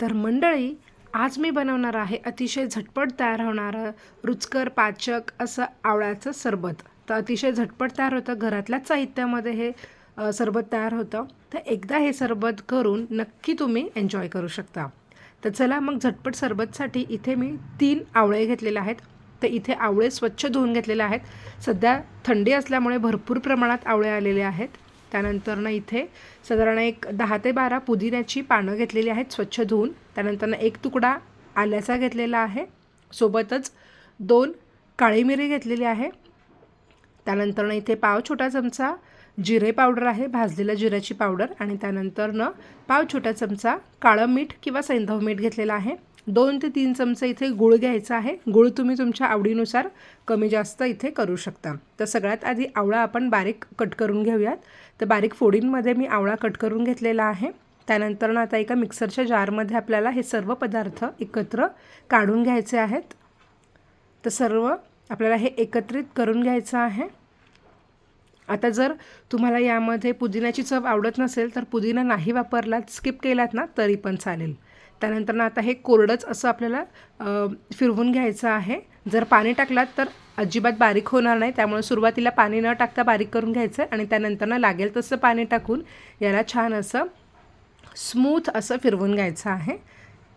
तर मंडळी आज मी बनवणार आहे अतिशय झटपट तयार होणारं रुचकर पाचक असं आवळ्याचं सरबत. तर अतिशय झटपट तयार होतं घरातल्याच साहित्यामध्ये हे सरबत तयार होतं. तर एकदा हे सरबत करून नक्की तुम्ही एन्जॉय करू शकता. तर चला मग झटपट सरबतसाठी इथे मी तीन आवळे घेतलेले आहेत. तर इथे आवळे स्वच्छ धुवून घेतलेले आहेत. सध्या थंडी असल्यामुळे भरपूर प्रमाणात आवळे आलेले आहेत. त्यानंतर ना इथे साधारण एक दहा ते बारा पुदिन्याची पानं घेतलेली आहेत स्वच्छ धुवून. त्यानंतर एक तुकडा आल्याचा घेतलेला आहे. सोबतच दोन काळी मिरी घेतलेली आहे. त्यानंतर ना इथे पाव छोटा चमचा जिरे पावडर आहे भाजलेल्या जिऱ्याची पावडर. आणि त्यानंतर पाव छोटा चमचा काळं मीठ किंवा सैंधव मीठ घेतलेलं आहे. दोन ते तीन चमचे इथे गुळ घ्यायचा आहे. गुळ तुम्ही तुमच्या आवडीनुसार कमी जास्त इथे करू शकता. तर सगळ्यात आधी आवळा आपण बारीक कट करून घेऊयात. तर बारीक फोडींमध्ये मी आवळा कट करून घेतलेला आहे. त्यानंतर ना आता एका मिक्सरच्या जारमध्ये आपल्याला हे सर्व पदार्थ एकत्र काढून घ्यायचे आहेत. तर सर्व आपल्याला हे एकत्रित करून घ्यायचं आहे. आता जर तुम्हाला यामध्ये पुदिन्याची चव आवडत नसेल तर पुदिना नाही वापरलात स्किप केलात ना तरी पण चालेल. त्यानंतर आता हे कोरडंच असं आपल्याला फिरवून घ्यायचं आहे. जर पाणी टाकलात तर अजिबात बारीक होणार नाही. त्यामुळे सुरुवातीला पाणी न टाकता बारीक करून घ्यायचं आणि त्यानंतरनं लागेल तसं पाणी टाकून याला छान असं स्मूथ असं फिरवून घ्यायचं आहे.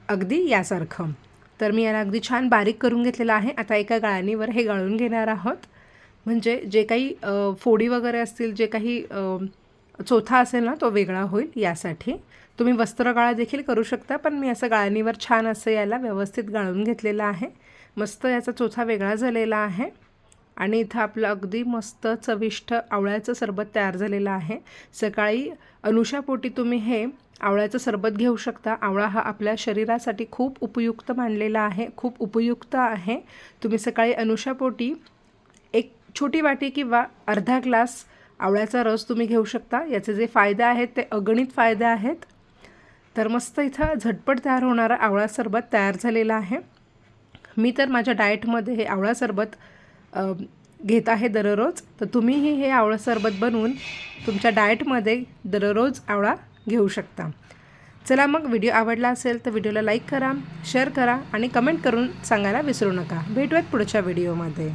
अगदी यासारखं. तर मी याला अगदी छान बारीक करून घेतलेलं आहे. आता एका गाळणीवर हे गाळून घेणार आहोत. म्हणजे जे काही फोडी वगैरे असतील जे काही चोथा असेल ना तो वेगळा होईल यासाठी. तुम्ही वस्त्रगाळा देखील करू शकता पण मी असं गाळणीवर छान असं याला व्यवस्थित गाळून घेतलेलं आहे. मस्त याचा चोथा वेगळा झालेला आहे. आणि इथं आपलं अगदी मस्त चविष्ट आवळ्याचं सरबत तयार झालेलं आहे. सकाळी अनुषापोटी तुम्ही हे आवळ्याचं सरबत घेऊ शकता. आवळा हा आपल्या शरीरासाठी खूप उपयुक्त मानलेला आहे खूप उपयुक्त आहे. तुम्ही सकाळी अनुषापोटी एक छोटी वाटी किंवा अर्धा ग्लास आवळ्याचा रस तुम्ही घेऊ शकता. याचे जे फायदे आहेत ते अगणित फायदे आहेत. तर मस्त इथं झटपट तयार होणारा आवळा सरबत तयार झालेला आहे. मी तर माझ्या डाएटमध्ये हे आवळा सरबत घेत आहे दररोज. तर तुम्हीही हे आवळा सरबत बनवून तुमच्या डाएटमध्ये दररोज आवळा घेऊ शकता. चला मग व्हिडिओ आवडला असेल तर व्हिडिओला लाईक करा शेअर करा आणि कमेंट करून सांगायला विसरू नका. भेटूयात पुढच्या व्हिडिओमध्ये.